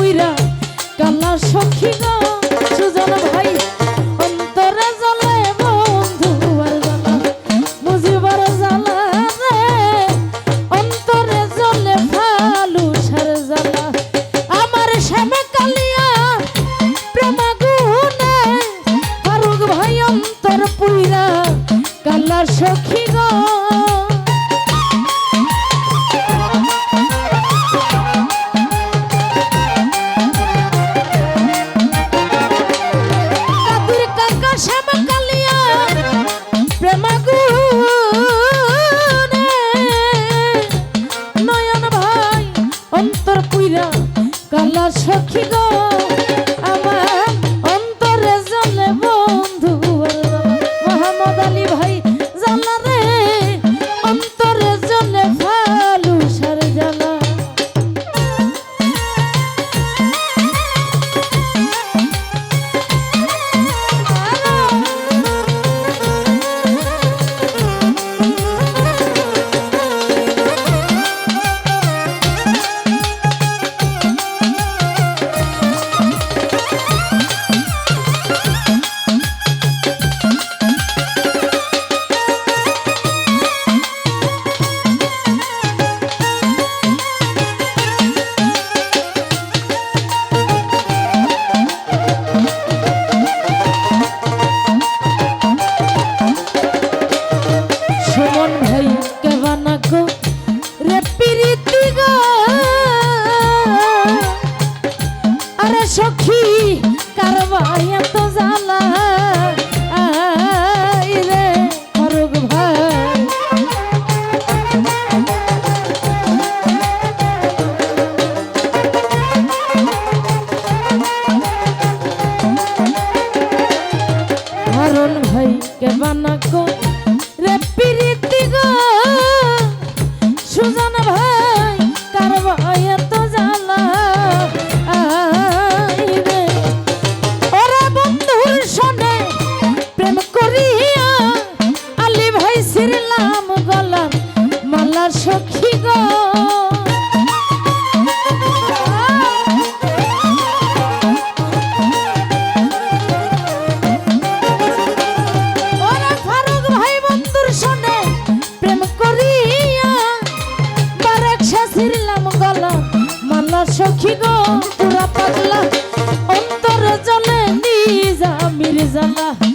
পুইরা কালা সখী না সুজন ভাই, অন্তরে জলে বন্ধু আর জানা, বুঝিবার জানা রে, অন্তরে জলে ভালু সার জানা। আমার শ্যাম কালিয়া প্রেমা গুণে, ফারুক ভাই অন্তর পুইরা কালা সখী গা সখী গো। সুজন ভাই। i'm Zamba.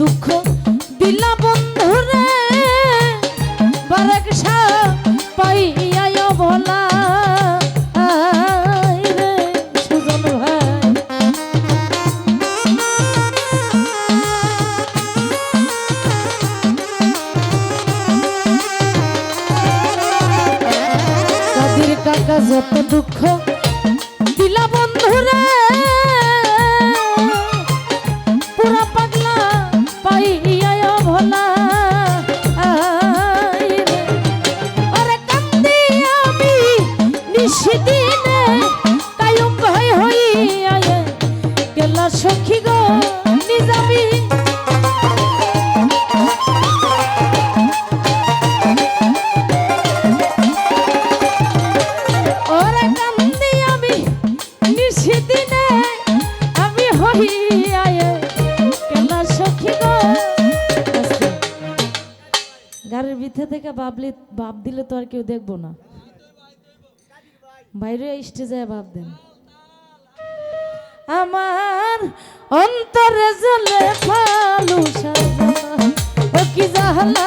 দুঃখ দিলা বন্ধুরে বারাক পাইয়া ভোলা আয় রে সুজন ভাই। কাদির কাকা যত দুঃখ ভিতরে ভাব বাপ দিলে তো আর কেউ দেখব না। বাইরে স্টেজে ভাব দেন। আমার অন্তরে জলে ফালু সাজা ও কি জাহলা